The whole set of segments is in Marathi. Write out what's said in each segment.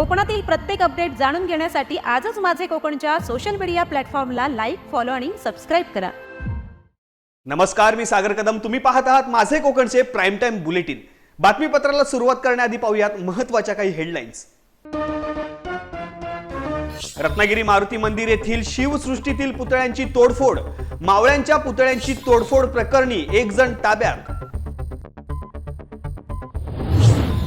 कोकणातील प्रत्येक अपडेट जाणून घेण्यासाठी आजच माझे कोकणच्या सोशल मीडिया प्लॅटफॉर्मला लाईक फॉलो आणि सबस्क्राईब करा. नमस्कार मी सागर कदम. तुम्ही पाहत आहात माझे कोकणचे प्राईम टाइम बुलेटिन बातमीपत्राला सुरुवात करण्याआधी पाहूयात महत्त्वाच्या काही हेडलाईन्स रत्नागिरी मारुती मंदिर येथील शिवसृष्टीतील पुतळ्यांची तोडफोड. मावळ्यांच्या पुतळ्यांची तोडफोड प्रकरणी एक जण ताब्यात.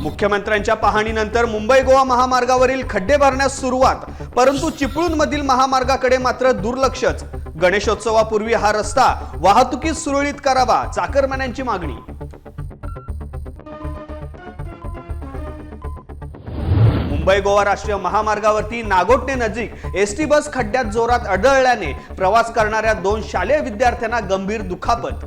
मुख्यमंत्र्यांच्या पाहणीनंतर मुंबई गोवा महामार्गावरील खड्डे भरण्यास सुरुवात परंतु चिपळूण मधील महामार्गाकडे मात्र दुर्लक्षच. गणेशोत्सवापूर्वी हा रस्ता वाहतुकीस सुरळीत करावा चाकरमान्यांची मागणी. मुंबई गोवा राष्ट्रीय महामार्गावरती नागोटणे नजीक एसटी बस खड्ड्यात जोरात आढळल्याने प्रवास करणाऱ्या दोन शालेय विद्यार्थ्यांना गंभीर दुखापत.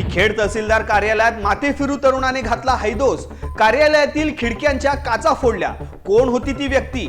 आणि खेड तहसीलदार कार्यालयात माते फिरू तरुणाने घातला हैदोस. कार्यालयातील खिडक्यांच्या काचा फोडल्या. कोण होती ती व्यक्ती?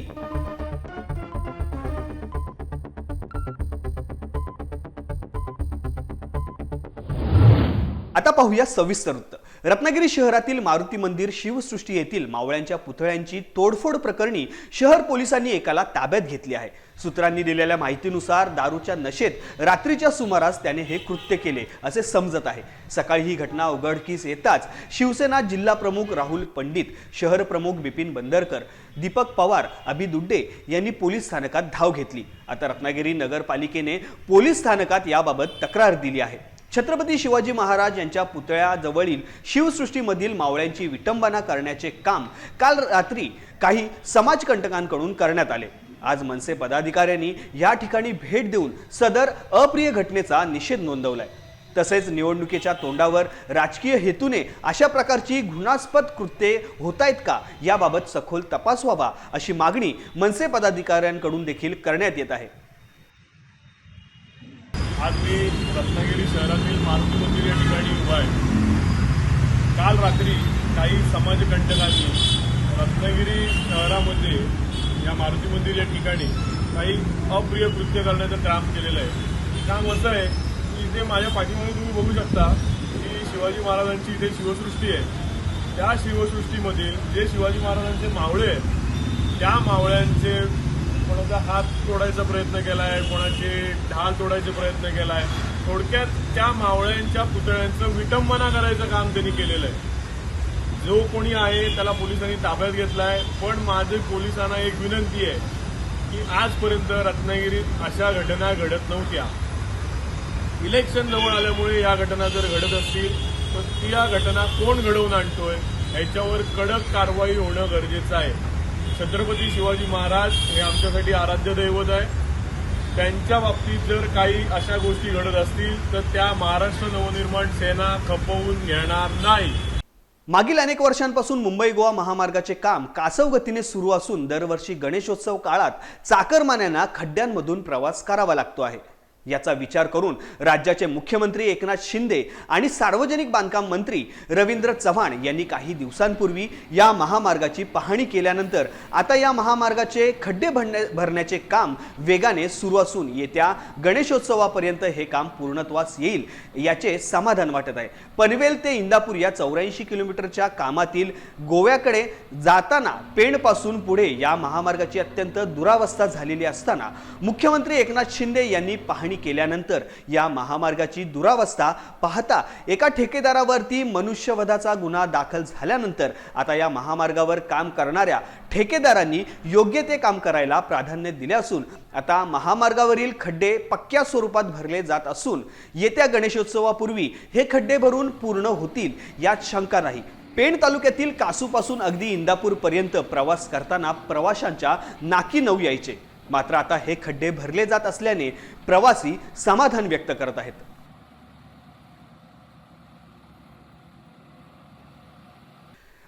आता पाहूया सविस्तर वृत्त रत्नागिरी शहरातील मारुती मंदिर शिवसृष्टी येथील मावळ्यांच्या पुतळ्यांची तोडफोड प्रकरणी शहर पोलिसांनी एकाला ताब्यात घेतली आहे. सूत्रांनी दिलेल्या माहितीनुसार दारूच्या नशेत रात्रीच्या सुमारास त्याने हे कृत्य केले असे समजत आहे. सकाळी ही घटना उघडकीस येताच शिवसेना जिल्हा प्रमुख राहुल पंडित शहर प्रमुख बिपिन बंदरकर दीपक पवार अभि दुड्डे यांनी पोलीस स्थानकात धाव घेतली. आता रत्नागिरी नगरपालिकेने पोलीस स्थानकात याबाबत तक्रार दिली आहे. छत्रपती शिवाजी महाराज यांच्या पुतळ्याजवळील शिवसृष्टीमधील मावळ्यांची विटंबना करण्याचे काम काल रात्री काही समाजकंटकांकडून करण्यात आले. आज मनसे पदाधिकाऱ्यांनी या ठिकाणी भेट देऊन सदर अप्रिय घटनेचा निषेध नोंदवलाय. तसेच निवडणुकीच्या तोंडावर राजकीय हेतूने अशा प्रकारची घृणास्पद कृत्ये होत आहेत का याबाबत सखोल तपास व्हावा अशी मागणी मनसे पदाधिकाऱ्यांकडून देखील करण्यात येत आहे. आज मी रत्नागिरी शहरातील मारुती मंदिर या ठिकाणी उभा आहे. काल रात्री काही समाजकंटकांनी रत्नागिरी शहरामध्ये या मारुती मंदिर या ठिकाणी काही अप्रिय कृत्य करण्याचं काम केलेलं आहे. काम असं आहे की इथे माझ्या पाठीमागे तुम्ही बघू शकता की शिवाजी महाराजांची इथे शिवसृष्टी आहे. त्या शिवसृष्टीमधील जे शिवाजी महाराजांचे मावळे आहेत त्या मावळ्यांचे कोणाचा हात तोडायचा प्रयत्न केला आहे कोणाचे ढाल तोडायचा प्रयत्न केला आहे थोडक्यात त्या मावळ्यांच्या पुतळ्यांचं विटंबना करायचं काम त्यांनी केलेलं आहे. जो कोणी आहे त्याला पोलिसांनी ताब्यात घेतलाय. पण माझे पोलिसांना एक विनंती आहे की आजपर्यंत रत्नागिरीत अशा घटना घडत नव्हत्या. इलेक्शन जवळ आल्यामुळे या घटना जर घडत असतील तर त्या घटना कोण घडवून आणतोय याच्यावर कडक कारवाई होणं गरजेचं आहे. छत्रपती शिवाजी महाराज हे आमच्यासाठी आराध्य दैवत आहे. त्यांच्या बाबतीत जर काही अशा गोष्टी घडत असतील तर त्या महाराष्ट्र नवनिर्माण सेना खपवून घेणार नाही. मागील अनेक वर्षांपासून मुंबई गोवा महामार्गाचे काम कासव गतीने सुरू असून दरवर्षी गणेशोत्सव काळात चाकरमान्यांना खड्ड्यांमधून प्रवास करावा लागतो आहे. याचा विचार करून राज्याचे मुख्यमंत्री एकनाथ शिंदे आणि सार्वजनिक बांधकाम मंत्री रवींद्र चव्हाण यांनी काही दिवसांपूर्वी या महामार्गाची पाहणी केल्यानंतर आता या महामार्गाचे खड्डे भरण्या भरण्याचे काम वेगाने सुरू असून येत्या गणेशोत्सवापर्यंत हे काम पूर्णत्वास येईल याचे समाधान वाटत आहे. पनवेल ते इंदापूर या चौऱ्याऐंशी किलोमीटरच्या कामातील गोव्याकडे जाताना पेणपासून पुढे या महामार्गाची अत्यंत दुरावस्था झालेली असताना मुख्यमंत्री एकनाथ शिंदे यांनी पाहणी केल्यानंतर या महामार्गाची दुरावस्था पाहता एका ठेकेदारावरती मनुष्यवधाचा गुन्हा दाखल झाल्यानंतर आता या महामार्गावर काम करणाऱ्या ठेकेदारांनी योग्य ते काम करायला प्राधान्य दिले असून आता महामार्गावरील खड्डे पक्क्या स्वरूपात भरले जात असून येत्या गणेशोत्सवापूर्वी हे खड्डे भरून पूर्ण होतील यात शंका नाही. पेण तालुक्यातील कासूपासून अगदी इंदापूरपर्यंत प्रवास करताना प्रवाशांच्या नाकी नऊ यायचे. मात्र आता हे खड्डे भरले जात असल्याने प्रवासी समाधान व्यक्त करत आहेत.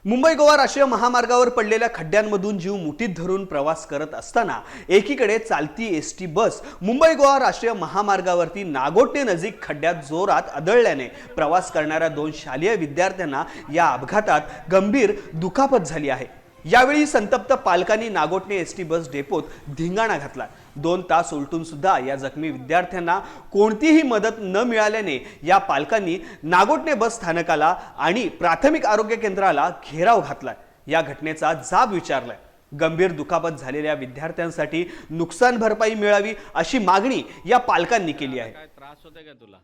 मुंबई गोवा राष्ट्रीय महामार्गावर पडलेल्या खड्ड्यांमधून जीव मुठीत धरून प्रवास करत असताना एकीकडे चालती S T bus Mumbai Goa राष्ट्रीय महामार्गावरती नागोटे नजीक खड्ड्यात जोरात आदळल्याने प्रवास करणाऱ्या दोन शालेय विद्यार्थ्यांना या अपघातात गंभीर दुखापत झाली आहे. यावेळी संतप्त पालकांनी नागोटणे एस टी बस डेपोत धिंगाणा घातला. दोन तास उलटून सुद्धा या जखमी विद्यार्थ्यांना कोणतीही मदत न मिळाल्याने या पालकांनी नागोटणे बस स्थानकाला आणि प्राथमिक आरोग्य केंद्राला घेराव घातलाय. या घटनेचा जाब विचारलाय. गंभीर दुखापत झालेल्या विद्यार्थ्यांसाठी नुकसान भरपाई मिळावी अशी मागणी या पालकांनी केली आहे. काय त्रास होते का तुला?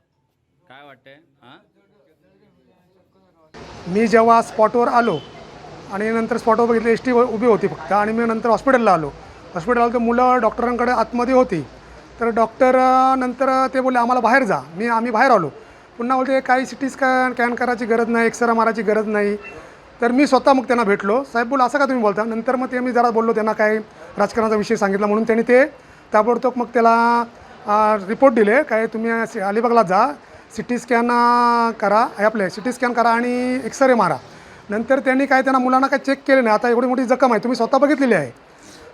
काय वाटतंय? हा? मी जेव्हा स्पॉटवर आलो आणि नंतर स्पॉटवर बघितलं एस टी उभी होती फक्त. आणि मी नंतर हॉस्पिटलला आलो. हॉस्पिटल आलो तर मुलं डॉक्टरांकडे आतमध्ये होती. तर डॉक्टर नंतर ते बोलले आम्हाला बाहेर जा. मी आम्ही बाहेर आलो. पुन्हा बोलते काही सी टी स्कॅन कॅन करायची गरज नाही एक्सरा मारायची गरज नाही. तर मी स्वतः मग त्यांना भेटलो. साहेब बोल असं का तुम्ही बोलता? नंतर मग ते मी जरा बोललो त्यांना काय राजकारणाचा विषय सांगितला म्हणून त्यांनी ते ताबडतोब मग त्याला रिपोर्ट दिले. काय तुम्ही अलिबागला जा. सी टी स्कॅन करा. आपले सी टी स्कॅन करा आणि एक्सरे मारा. नंतर त्यांनी काय त्यांना मुलांना काय चेक केले नाही. आता एवढी मोठी जखम आहे. तुम्ही स्वतः बघितलेली आहे.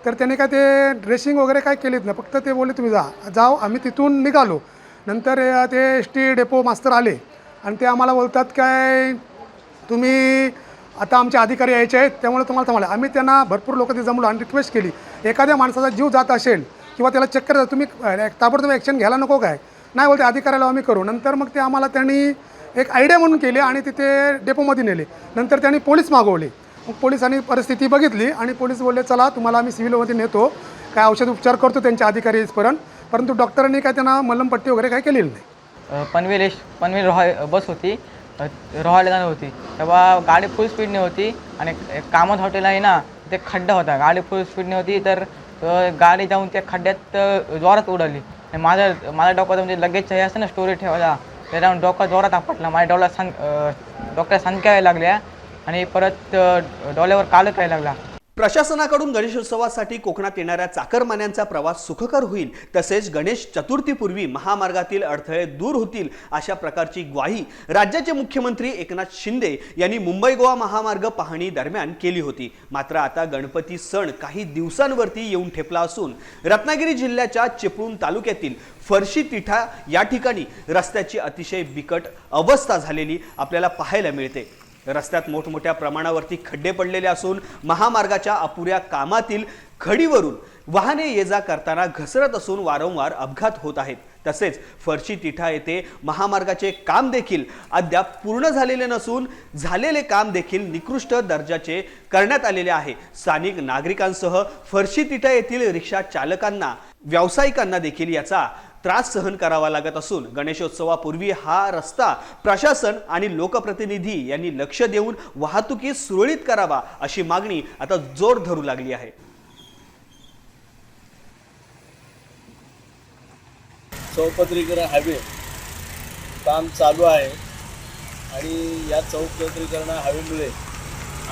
तर त्यांनी काय ते ड्रेसिंग वगैरे काय केलीत नाही. फक्त ते बोलले तुम्ही जा. जाओ आम्ही तिथून निघालो. नंतर ते एस टी डेपो मास्तर आले. आणि ते आम्हाला बोलतात काय तुम्ही आता आमचे अधिकारी यायचे आहेत. त्यामुळे तुम्हाला थांबले आम्ही त्यांना भरपूर लोक ते जमलो आणि रिक्वेस्ट केली. एखाद्या माणसाचा जीव जात असेल किंवा त्याला चेक तुम्ही ताबडतोब ॲक्शन घ्यायला नको काय? नाही बोलते अधिकाऱ्याला आम्ही करू. नंतर मग ते आम्हाला त्यांनी एक आयडिया म्हणून केले आणि तिथे डेपोमध्ये नेले. नंतर त्यांनी पोलीस मागवले. मग पोलिसांनी परिस्थिती बघितली आणि पोलीस बोलले चला तुम्हाला आम्ही सिव्हिलमध्ये नेतो. काय औषध उपचार करतो त्यांच्या अधिकारी इथपर्यंत परंतु डॉक्टरांनी काय त्यांना मलमपट्टी वगैरे काय केलेली नाही. पनवेल एश पनवेल रोहा बस होती. रोहायला जाणार होती. तेव्हा गाडी फुल स्पीडने होती आणि एक कामत हॉटेल आहे ना ते खड्डा होता. गाडी फुल स्पीडने होती तर गाडी जाऊन त्या खड्ड्यात जोरात उडाली माझ्या माझ्या डॉक्टर म्हणजे लगेच हे असतं ना स्टोरी ठेवायला. त्याला डोका जोरात आपटला. माझ्या डोळ्यात सांग डोक्यात सांगक्या यायला लागल्या आणि परत डोळ्यावर कालच यायला लागला. प्रशासनाकडून गणेशोत्सवासाठी कोकणात येणाऱ्या चाकरमान्यांचा प्रवास सुखकर होईल तसेच गणेश चतुर्थीपूर्वी महामार्गातील अडथळे दूर होतील अशा प्रकारची ग्वाही राज्याचे मुख्यमंत्री एकनाथ शिंदे यांनी मुंबई गोवा महामार्ग पाहणी दरम्यान केली होती. मात्र आता गणपती सण काही दिवसांवरती येऊन ठेपला असून रत्नागिरी जिल्ह्याच्या चिपळूण तालुक्यातील फरशी तिठा या ठिकाणी रस्त्याची अतिशय बिकट अवस्था झालेली आपल्याला पाहायला मिळते. रस्त्यात मोठमोठ्या प्रमाणावरती खड्डे पडलेले असून महामार्गाच्या अपुऱ्या कामातील खडीवरून वाहने ये जा करताना घसरत असून वारंवार अपघात होत आहेत. तसेच फरशी तिठा येथे महामार्गाचे काम देखील अद्याप पूर्ण झालेले नसून झालेले काम देखील निकृष्ट दर्जाचे करण्यात आलेले आहे. स्थानिक नागरिकांसह फरशी तिठा येथील रिक्षा चालकांना व्यावसायिकांना देखील याचा त्रास सहन करावा लागत असून गणेशोत्सवापूर्वी हा रस्ता प्रशासन आणि लोकप्रतिनिधी यांनी लक्ष देऊन वाहतुकीस सुरळीत करावा अशी मागणी आता जोर धरू लागली आहे. चौपदरीकरण हायवे काम चालू आहे आणि या चौपदरीकरण हायवेमुळे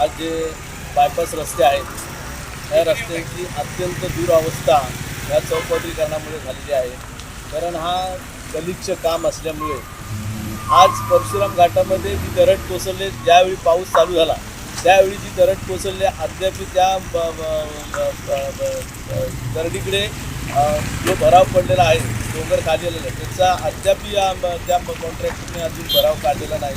आज जे बायपास रस्ते आहेत या रस्त्यांची अत्यंत दुरावस्था या चौपदरीकरणामुळे झालेली आहे. कारण हा गलिच्छ काम असल्यामुळे आज परशुराम घाटामध्ये जी दरड कोसळले ज्यावेळी पाऊस चालू झाला त्यावेळी जी दरड कोसळले अद्याप त्या ब- ब- दरडीकडे जो भराव पडलेला आहे डोंगर काढलेला आहे त्याचा अद्याप या त्या कॉन्ट्रॅक्टरने अजून भराव काढलेला नाही.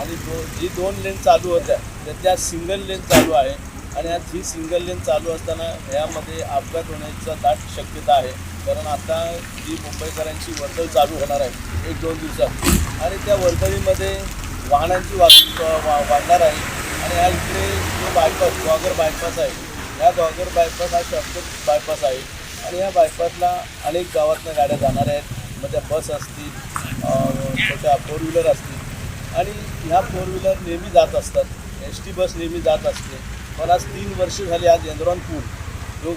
आणि दो जी दोन लेन चालू होत्या त्यातल्या सिंगल लेन चालू आहे. आणि आज ही सिंगल लेन चालू असताना ह्यामध्ये अपघात होण्याचा दाट शक्यता आहे. कारण आता जी मुंबईकरांची वर्दळ चालू होणार आहे एक दोन दिवसात आणि त्या वर्दळीमध्ये वाहनांची वाहतूक वा वाढणार आहे. आणि ह्या इकडे जो बायपास गॉगर बायपास आहे ह्या गॉगर बायपास हा शॉर्टकट बायपास आहे. आणि ह्या बायपासला अनेक गावातनं गाड्या जाणार आहेत. मग त्या बस असतील छोट्या फोर व्हीलर असतील. आणि ह्या फोर व्हीलर नेहमी जात असतात. एस टी बस नेहमी जात असते. पण आज तीन वर्ष झाली आज एनरॉन पूल जो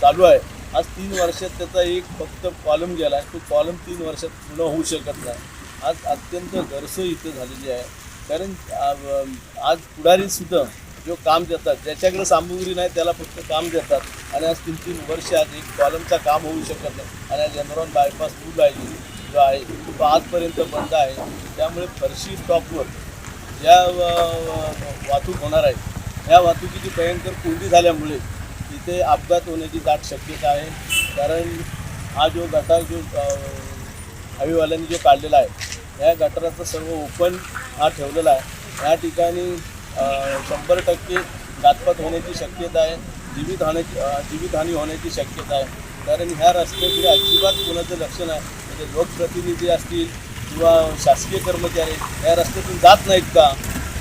चालू आहे. आज तीन वर्षात त्याचा एक फक्त कॉलम गेला आहे. तो कॉलम तीन वर्षात पूर्ण होऊ शकत नाही. आज अत्यंत गरसोई इथं झालेली आहे. कारण आज पुढारीसुद्धा जो काम देतात ज्याच्याकडे सामुग्री नाही त्याला फक्त काम देतात. आणि आज तीन तीन वर्ष आज एक कॉलमचा काम होऊ शकत नाही. आणि आज एनरॉन बायपास पूल आहे जो आहे तो आजपर्यंत बंद आहे. त्यामुळे फरशी स्टॉपवर ज्या वाहतूक होणार आहे. ह्या वाहतुकीची भयंकर कोंडी झाल्यामुळे तिथे अपघात होण्याची दाट शक्यता आहे. कारण हा जो गटार जो अ, जो काढलेला आहे या गटाराचं सर्व ओपन हा ठेवलेला आहे. या ठिकाणी शंभर टक्के घातपात होण्याची शक्यता आहे. जीवित होण्याची जीवितहानी होण्याची शक्यता आहे. कारण ह्या रस्त्याकडे अजिबात कोणाचं लक्ष नाही. म्हणजे लोकप्रतिनिधी असतील किंवा शासकीय कर्मचारी या रस्त्यातून जात नाहीत का?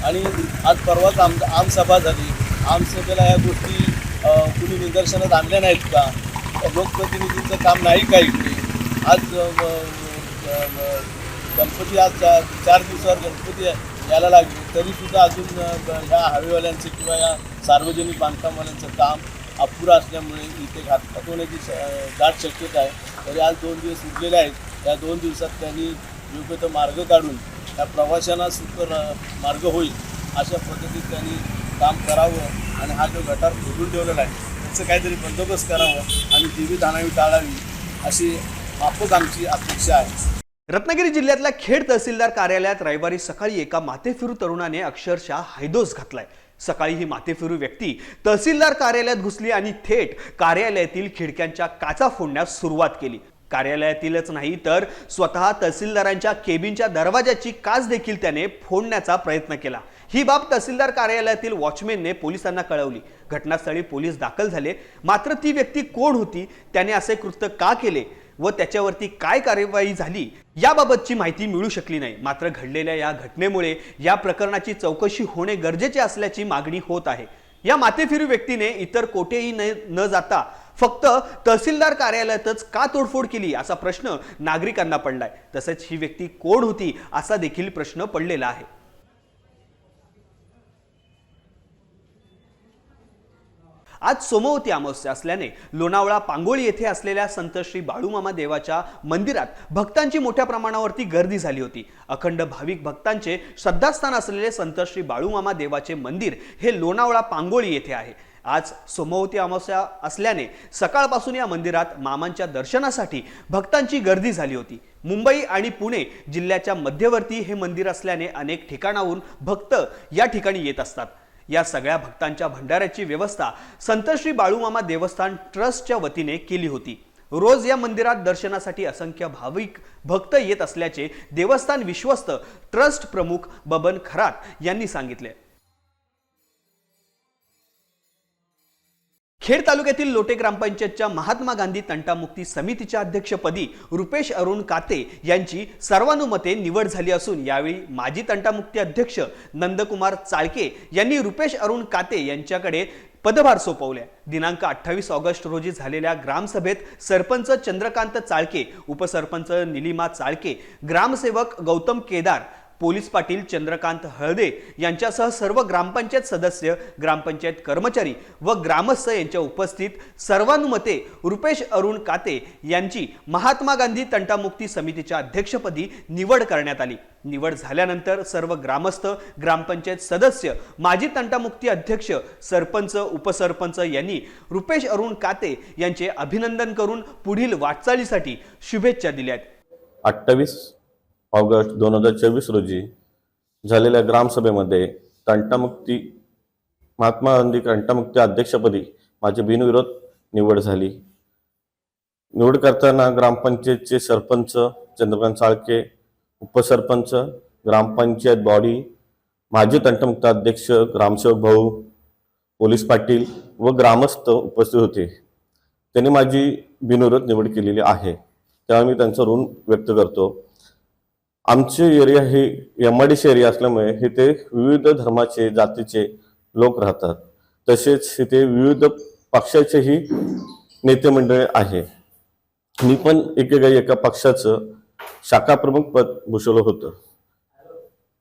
आणि आज परवाच आम आमसभा झाली. आमसभेला या गोष्टी कुणी निदर्शनात आणल्या नाहीत का? लोकप्रतिनिधींचं काम नाही का इकडे? आज गणपती आज चार चार दिवसावर गणपती यायला लागले. तरीसुद्धा अजून ह्या हवेवाल्यांचं किंवा या सार्वजनिक बांधकामवाल्यांचं काम अपुरं असल्यामुळे इथे घात होण्याची दाट शक्यता आहे. तरी आज दोन दिवस उरलेले आहेत. या दोन दिवसात त्यांनी योग्य तो मार्ग काढून त्या प्रवाशांना सुकर मार्ग होईल अशा पद्धतीत त्यांनी काम करावं आणि हा जो गटार खोदून ठेवलेला आहे त्याचं काहीतरी बंदोबस्त करावं आणि जीवितहानी टाळावी अशी माफक आमची अपेक्षा आहे. रत्नागिरी जिल्ह्यातल्या खेड तहसीलदार कार्यालयात रविवारी सकाळी एका माथेफिरू तरुणाने अक्षरशः हैदोस घातलाय. सकाळी ही माथेफिरू व्यक्ती तहसीलदार कार्यालयात घुसली आणि थेट कार्यालयातील खिडक्यांच्या काचा फोडण्यास सुरुवात केली. कार्यालयातीलच नाही तर स्वतः तहसीलदारांच्या केबिनच्या दरवाजाची काच देखील त्याने फोडण्याचा प्रयत्न केला. ही बाब तहसीलदार कार्यालयातील वॉचमॅनने पोलिसांना कळवली. घटनास्थळी पोलीस दाखल झाले. मात्र ती व्यक्ती कोण होती त्याने असे कृत्य का केले व त्याच्यावरती काय कार्यवाही झाली याबाबतची माहिती मिळू शकली नाही. मात्र घडलेल्या या घटनेमुळे या प्रकरणाची चौकशी होणे गरजेचे असल्याची मागणी होत आहे. या मातेफिरू व्यक्तीने इतर कोठेही न न जाता फक्त तहसीलदार कार्यालयातच का तोडफोड केली असा प्रश्न नागरिकांना पडलाय. तसेच ही व्यक्ती कोण होती असा देखील प्रश्न पडलेला आहे. आज सोमवती अमावस्या असल्याने लोणावळा पांगोळी येथे असलेल्या संत श्री बाळूमामा देवाच्या मंदिरात भक्तांची मोठ्या प्रमाणावरती गर्दी झाली होती. अखंड भाविक भक्तांचे श्रद्धास्थान असलेले संत श्री बाळूमामा देवाचे मंदिर हे लोणावळा पांगोळी येथे आहे. आज सोमवती अमावस्या असल्याने सकाळपासून या मंदिरात मामांच्या दर्शनासाठी भक्तांची गर्दी झाली होती. मुंबई आणि पुणे जिल्ह्याच्या मध्यवर्ती हे मंदिर असल्याने अनेक ठिकाणाहून भक्त या ठिकाणी येत असतात. या सगळ्या भक्तांच्या भंडाऱ्याची व्यवस्था संतश्री बाळूमामा देवस्थान ट्रस्टच्या वतीने केली होती. रोज या मंदिरात दर्शनासाठी असंख्य भाविक भक्त येत असल्याचे देवस्थान विश्वस्त ट्रस्ट प्रमुख बबन खरात यांनी सांगितले. खेड तालुक्यातील लोटे ग्रामपंचायतच्या महात्मा गांधी तंटामुक्ती समितीच्या अध्यक्षपदी रुपेश अरुण काते यांची सर्वानुमते निवड झाली असून यावेळी माजी तंटामुक्ती अध्यक्ष नंदकुमार चाळके यांनी रुपेश अरुण काते यांच्याकडे पदभार सोपवल्या दिनांक अठ्ठावीस ऑगस्ट रोजी झालेल्या ग्रामसभेत सरपंच चंद्रकांत चाळके उपसरपंच निलिमा चाळके ग्रामसेवक गौतम केदार पोलीस पाटील चंद्रकांत हळदे यांच्यासह सर्व ग्रामपंचायत सदस्य ग्रामपंचायत कर्मचारी व ग्रामस्थ यांच्या उपस्थित सर्वानुमते रुपेश अरुण काते यांची महात्मा गांधी तंटामुक्ती समितीच्या अध्यक्षपदी निवड करण्यात आली. निवड झाल्यानंतर सर्व ग्रामस्थ ग्रामपंचायत सदस्य माजी तंटामुक्ती अध्यक्ष सरपंच उपसरपंच यांनी रुपेश अरुण काते यांचे अभिनंदन करून पुढील वाटचालीसाठी शुभेच्छा दिल्यात अठ्ठावीस ऑगस्ट दोन हजार चोवीस रोजी झालेल्या ग्रामसभेमध्ये तंटामुक्ती महात्मा गांधी तंटामुक्ती अध्यक्षपदी माझी बिनविरोध निवड झाली. निवड करताना ग्रामपंचायतचे सरपंच चंद्रकांत साळके उपसरपंच ग्रामपंचायत बॉडी माजी तंटमुक्त अध्यक्ष ग्रामसेवक भाऊ पोलीस पाटील व ग्रामस्थ उपस्थित होते. त्यांनी माझी बिनविरोध निवड केलेली आहे. त्यामुळे मी त्यांचं ऋण व्यक्त करतो. आमचे एरिया हे M I D C area असल्यामुळे इथे विविध धर्माचे जातीचे लोक राहतात. तसेच इथे विविध पक्षाचेही नेते मंडळ आहे. मी पण एकेका एका पक्षाचं शाखा प्रमुख पद भूषवलं होतं.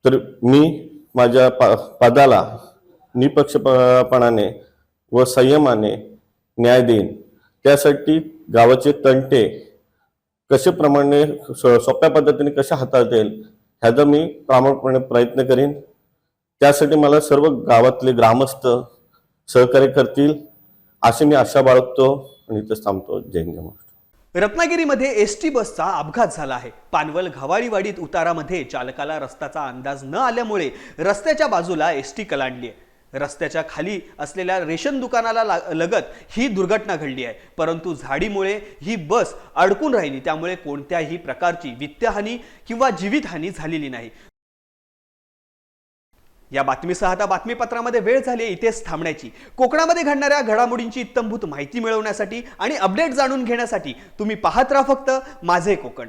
तर मी माझ्या पा पदाला निपक्षपणाने व संयमाने न्याय देईन. त्यासाठी गावाचे तंटे कशाप्रमाणे स- सोप्या पद्धतीने कशा हाताळता येईल ह्याचा मी प्रामाणिकपणे प्रयत्न करीन. त्यासाठी मला सर्व गावातले ग्रामस्थ सहकार्य करतील अशी मी आशा बाळगतो आणि इथंच थांबतो. जय हिंद रत्नागिरीमध्ये एस टी बसचा अपघात झाला आहे. पानवल घवाळीवाडीत उतारामध्ये चालकाला रस्त्याचा अंदाज न आल्यामुळे रस्त्याच्या बाजूला एस टी कलांडली आहे. रस्त्याच्या खाली असलेल्या रेशन दुकानाला लगत ही दुर्घटना घडली आहे. परंतु झाडीमुळे ही बस अडकून राहिली. त्यामुळे कोणत्याही प्रकारची वित्तहानी किंवा जीवितहानी झालेली नाही. या बातमीसह आता बातमीपत्रामध्ये वेळ झाली आहे इथेच थांबण्याची. कोकणामध्ये घडणाऱ्या घडामोडींची इत्तमभूत माहिती मिळवण्यासाठी आणि अपडेट जाणून घेण्यासाठी तुम्ही पाहत राहा फक्त माझे कोकण.